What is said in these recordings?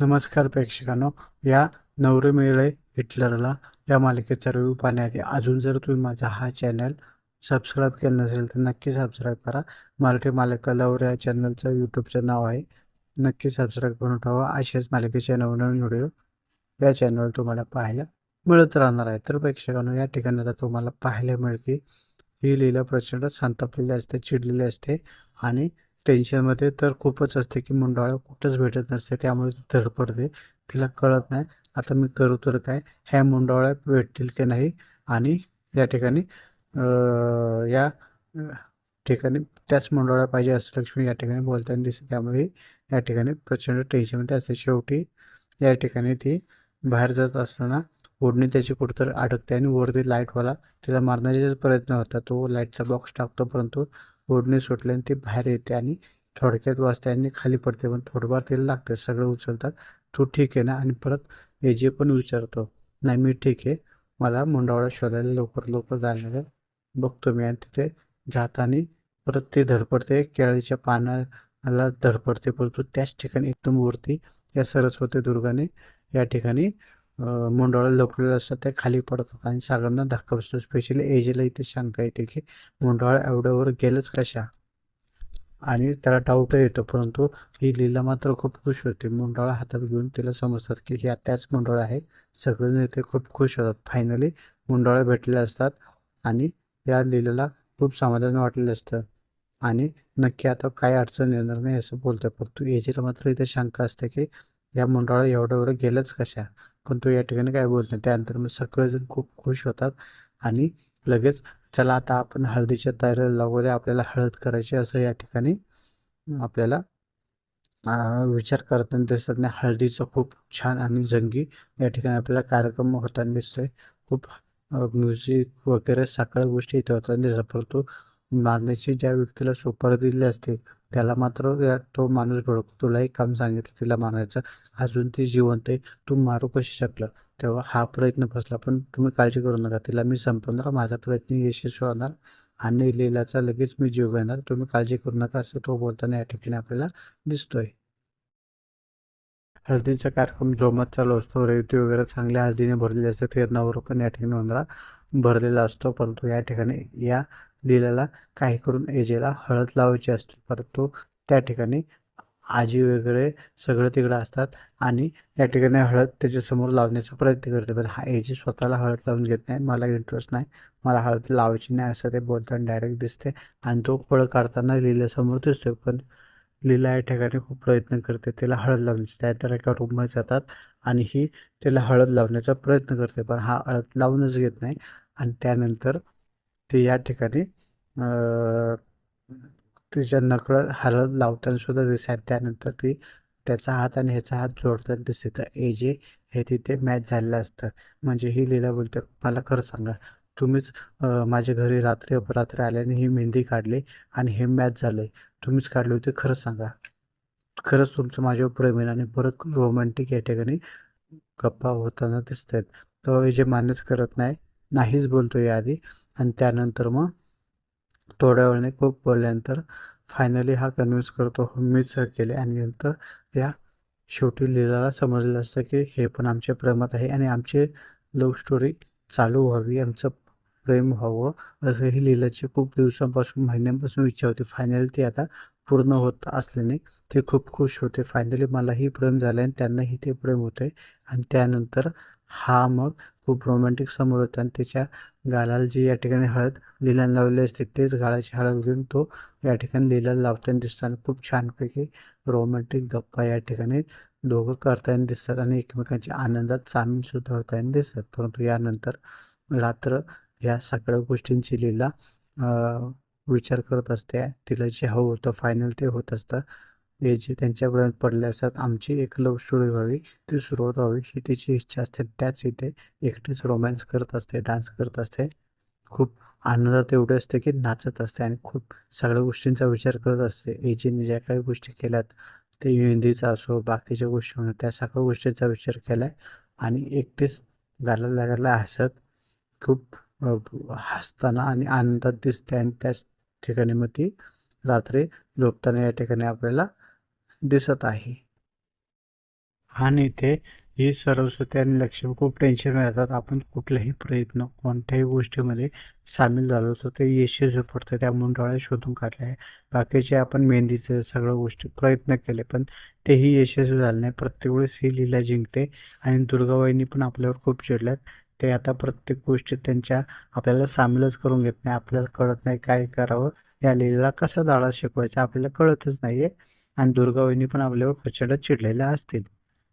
नमस्कार प्रेक्षकांनो या नवरे मिळे हिटलरला या मालिकेचा रिव्ह्यू पाहण्याआधी अजून जर तुम्ही माझा हा चॅनल सबस्क्राईब केलं नसेल तर नक्की सबस्क्राईब करा. मराठी मालिका लवर या चॅनलचं यूट्यूबचं नाव आहे. नक्की सबस्क्राईब करून ठेवा. असेच मालिकेचे नवनवीन व्हिडिओ या चॅनलवर तुम्हाला पाहायला मिळत राहणार आहे. तर प्रेक्षकांनो या ठिकाणी तुम्हाला पाहायला मिळते ही लीला प्रचंड संतापलेली असते चिडलेली असते आणि टेन्शनमध्ये तर खूपच असते की मुंडाळा कुठंच भेटत नसते त्यामुळे ती धडपडते तिला कळत नाही आता मी करू तर काय ह्या मुंडावळ्या भेटतील की नाही? आणि या ठिकाणी या ठिकाणी त्याच मुंडावळ्या पाहिजे असं लक्ष्मी या ठिकाणी बोलताना दिसते. त्यामुळे या ठिकाणी प्रचंड टेन्शनमध्ये असते. शेवटी या ठिकाणी ती बाहेर जात असताना ओढणी त्याची कुठंतरी अडकते आणि वरती लाईटवाला तिला मारण्याचा प्रयत्न होता. तो लाईटचा बॉक्स टाकतो परंतु ओढणी सुटल्याने ती बाहेर येते आणि थोडक्यात वाजते आणि खाली पडते. पण थोडंफार तिला लागते सगळं उचलतात. तू ठीक आहे ना? आणि परत ए जे पण विचारतो नाही मी ठीक आहे. मला मुंडावळा शोधायला लवकर लवकर जाणार बघतो मी. आणि तिथे जाताना परत ते धडपडते. केळीच्या पानाला धडपडते. परंतु त्याच ठिकाणी एकदम वरती या सरस्वती दुर्गाने या ठिकाणी मुंडाळं लपलेलं असतात ते खाली पडतात आणि सगळ्यांना धक्का बसतो स्पेशली एजेला इथे शंका येते की मुंडाळा एवढ्यावर गेलंच कशा? आणि त्याला डाऊट येतो परंतु ही लीला मात्र खूप खुश होते. मुंडाळा हातात घेऊन तिला समजतात की ह्या त्याच मुंडाळा आहे. सगळेजण इथे खूप खुश होतात. फायनली मुंडाळा भेटलेले असतात आणि या लीलेला खूप समाधान वाटलेलं असतं. आणि नक्की आता काय अडचण येणार नाही असं बोलतं परंतु एजेला मात्र इथे शंका असते की या मुंडाळा एवढ्यावर गेलंच कशा? पण तो या ठिकाणी काय बोलत नाही त्यानंतर मग सगळेजण खूप खुश होतात आणि लगेच चला आता आपण हळदीच्या तयारीला लागूया आपल्याला हळद करायची असं या ठिकाणी आपल्याला विचार करताना दिसत नाही हळदीचं खूप छान आणि जंगी या ठिकाणी आपल्याला कार्यक्रम होताना दिसतोय. खूप म्युझिक वगैरे सगळ्या गोष्टी इथे होताना दिसतात. परंतु मारण्याची ज्या व्यक्तीला सुपारी दिली असते त्याला मात्र तो माणूस भडकतो तुला एक काम सांगितलं तिला मारायचं. अजून ती जिवंत आहे. तू मारू कशी शकलं? तेव्हा हा प्रयत्न फसला पण तुम्ही काळजी करू नका. तिला मी संपवणार. माझा प्रयत्न यशस्वी होणार आणि लीलाचा लगेच मी जीव घेणार. तुम्ही काळजी करू नका असं तो बोलताना या ठिकाणी आपल्याला दिसतोय. हळदीचा कार्यक्रम जोमात चालू असतो. रेवती वगैरे चांगल्या हळदीने भरलेली असते ते नवरो पण या ठिकाणी भरलेला असतो. परंतु या ठिकाणी या लीलाला काही करून एजेला हळद लावायची असते. परंतु त्या ठिकाणी आजी वगैरे सगळं तिकडं असतात आणि या ठिकाणी हळद त्याच्यासमोर लावण्याचा प्रयत्न करते पण हा एजी स्वतःला हळद लावून घेत नाही. मला इंटरेस्ट नाही. मला हळद लावायची नाही असं ते बोलताना डायरेक्ट दिसते आणि तो फळ काढताना लिलासमोर दिसतोय. पण लीला या ठिकाणी खूप प्रयत्न करते. तिला हळद लावण्याची. त्यानंतर एका रूममध्ये जातात आणि ही तिला हळद लावण्याचा प्रयत्न करते. पण हा हळद लावूनच घेत नाही. आणि त्यानंतर ती या ठिकाणी तिच्या नकळत हलत लावताना सुद्धा दिसत त्यानंतर ती त्याचा हात आणि ह्याचा हात जोडताना दिसते ए जे हे तिथे मॅच झालेलं असतं. म्हणजे ही लीला बोलते मला खरं सांगा. तुम्हीच माझ्या घरी रात्री अपरात्री आल्याने ही मेहंदी काढली आणि हे मॅच झालं आहे तुम्हीच काढले होते खरंच सांगा. खरंच तुमचं माझ्यावर प्रेम आहे आणि परत रोमॅन्टिक या ठिकाणी गप्पा होताना दिसत आहेत तो जे मान्यच करत नाही नाहीच बोलतो याआधी. आणि त्यानंतर मग थोड्या वेळाने खूप बोलल्यानंतर फायनली हा कन्व्हिन्स करतो हो, मीच केले. आणि नंतर त्या शेवटी लिलाला समजलं असतं की हे पण आमच्या प्रेमात आहे आणि आमचे लव्ह स्टोरी चालू व्हावी आमचं प्रेम व्हावं असं ही लिलाची खूप दिवसांपासून महिन्यांपासून इच्छा होती. फायनली ती आता पूर्ण होत असल्याने ते खूप खुश होते. फायनली मलाही प्रेम झालं आणि त्यांनाही ते प्रेम होते आणि त्यानंतर हा मग खूप रोमॅन्टिक समोर होता आणि त्याच्या गालाला जी या ठिकाणी हळद लिलान लावली असते तेच गाळाची हळद घेऊन तो या ठिकाणी लिलान लावताना दिसतो. आणि खूप छानपैकी रोमॅन्टिक गप्पा या ठिकाणी दोघं करताना दिसतात आणि एकमेकांच्या आनंदात सामीलसुद्धा होताना दिसतात. परंतु यानंतर रात्र या सगळ्या गोष्टींची लीला विचार करत असते. तिला जे हवं होतं फायनल ते होत असतं. हे जे त्यांच्यापर्यंत पडले असतात आमची एक लव्ह स्टोरी व्हावी ती सुरुवात व्हावी ही तिची इच्छा असते. त्याच इथे एकटीच रोमॅन्स करत असते डान्स करत असते. खूप आनंदात एवढे असते की नाचत असते आणि खूप सगळ्या गोष्टींचा विचार करत असते. एजीने ज्या काही गोष्टी केल्यात ते हिंदीचा असो बाकीच्या गोष्टी म्हणून त्या सगळ्या गोष्टींचा विचार केला आहे आणि एकटीच गाला लागायला हसत खूप हसताना आणि आनंदात दिसते आणि त्याच ठिकाणी मग ती रात्री झोपताना या ठिकाणी आपल्याला दिसत आहे. आणि इथे ही सरस्वती आणि लक्ष्मी खूप टेन्शन येतात आपण कुठलाही प्रयत्न कोणत्याही गोष्टीमध्ये सामील झालो असतो ते यशस्वी पडतं. त्या मुंडोळ्या शोधून काढल्या आहे. बाकीचे आपण मेहंदीचं सगळ्या गोष्टी प्रयत्न केले पण तेही यशस्वी झाले नाही. प्रत्येक वेळेस ही लीला जिंकते आणि दुर्गाबाईंनी पण आपल्यावर खूप चिडल्यात. ते आता प्रत्येक गोष्टीत त्यांच्या आपल्याला सामीलच करून घेत नाही. आपल्याला कळत नाही काय करावं. या लीलेला कसा धाडा शिकवायचा आपल्याला कळतच नाहीये. आणि दुर्गावहिनी पण आपल्यावर प्रचंड चिडलेल्या असतील.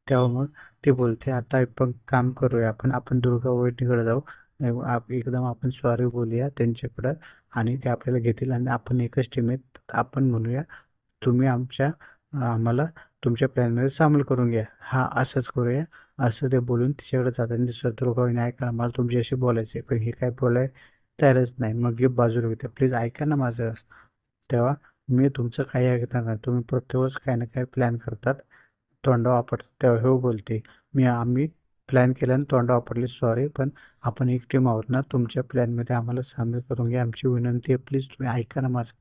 तेव्हा मग ते बोलते आता आपण काम करूया. आपण आपण दुर्गावहिनीकडे जाऊ. आप- एकदम आपण सॉरी बोलूया त्यांच्याकडं आणि ते आपल्याला घेतील आणि आपण एकच टीमेत आपण म्हणूया तुम्ही आमच्या आम्हाला तुमच्या प्लॅनमध्ये सामील करून घ्या. हा असंच करूया. असं ते बोलून तिच्याकडे जाताना दिसत दुर्गावहिनी ऐका मला तुमच्याशी बोलायचं आहे पण हे काय बोलाय तयारच नाही. मग हे बाजूला होते प्लीज ऐका ना माझं. तेव्हा मी तुमचं काही ऐकता नाही तुम्ही प्रत्येक वेळेस काही ना काही प्लॅन करतात. तोंड वापरतात तेव्हा हो बोलते. मी आम्ही प्लॅन केला आणि तोंड वापरले. सॉरी पण आपण एक टीम आहोत ना तुमच्या प्लॅनमध्ये आम्हाला सामील करून घ्या. आमची विनंती आहे प्लीज तुम्ही ऐका ना माझं.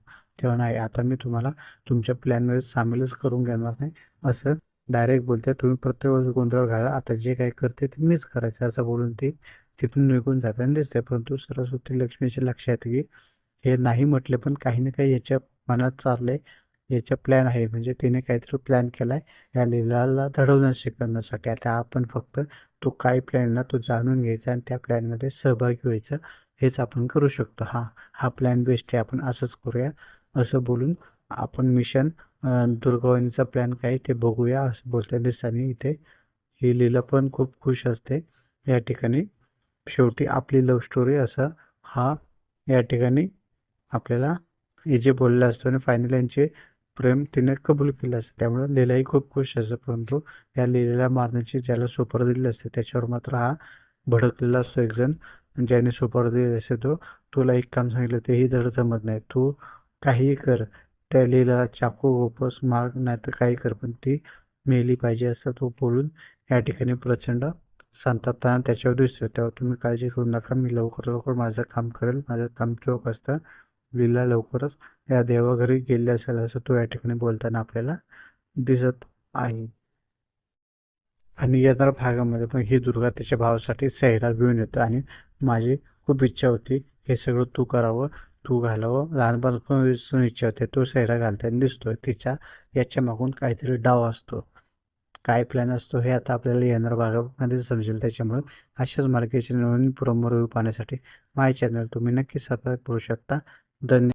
तेव्हा नाही आता मी तुम्हाला तुमच्या प्लॅनमध्ये सामीलच करून घेणार नाही. असं डायरेक्ट बोलते. तुम्ही प्रत्येक वेळेस गोंधळ घाला. आता जे काही करते ते मीच करायचं असं बोलून ती तिथून निघून जाताना दिसते. परंतु सरस्वती लक्ष्मीच्या लक्षात की हे नाही म्हटले पण काही ना काही याच्या मनात चालले याचा प्लॅन आहे. म्हणजे तिने काहीतरी प्लॅन केलाय. या लीलाला घडवणं शिकवण्यासाठी. आता आपण फक्त तो काय प्लॅन ना तो जाणून घ्यायचा आणि त्या प्लॅनमध्ये सहभागी व्हायचं हेच आपण करू शकतो. हा हा प्लॅन बेस्ट आहे. आपण असंच करूया. असं बोलून आपण मिशन दुर्गावणीचा प्लॅन काय ते बघूया. असं बोलत्या दिसताना इथे ही लीला पण खूप खुश असते. या ठिकाणी शेवटी आपली लव्ह स्टोरी असं हा या ठिकाणी आपल्याला जे बोललं असतो आणि फायनल यांचे प्रेम तिने कबूल केलं असतं. त्यामुळे लीलाही खूप खुश असतं परंतु या लीलेला मारण्याची ज्याला सुपर दिली असते त्याच्यावर मात्र हा भडकलेला असतो एक जण ज्याने सुपर दिली असते तो तुला एक काम सांगितलं तेही धड जमत नाही. तू काहीही कर त्या लीलाला चाकू गोपस माग नाही तर काही कर पण ती मेली पाहिजे असं तो बोलून या ठिकाणी प्रचंड संतापताना त्याच्यावर दिसतो. तेव्हा तुम्ही काळजी करू नका मी लवकर लवकर माझं काम करेल माझं काम चोख असतं. लीला लवकरच. या देवाघरी गेली असेल असं तो या ठिकाणी बोलताना आपल्याला दिसत आहे. आणि येणाऱ्या भागामध्ये पण ही दुर्गा त्याच्या भावासाठी सैरा घेऊन येतो आणि माझी खूप इच्छा होती हे सगळं तू करावं तू घालावं. लहानपणापासून इच्छा होते तो सैरा घालताना दिसतोय. तिच्या याच्या मागून काहीतरी डाव असतो. काय प्लॅन असतो हे आता आपल्याला येणाऱ्या भागामध्ये समजेल. त्याच्यामुळे अशाच मार्गेचे नवीन प्रोमो रिव्ह्यू पाहण्यासाठी माय चॅनल तुम्ही नक्की सबस्क्राईब करू शकता. the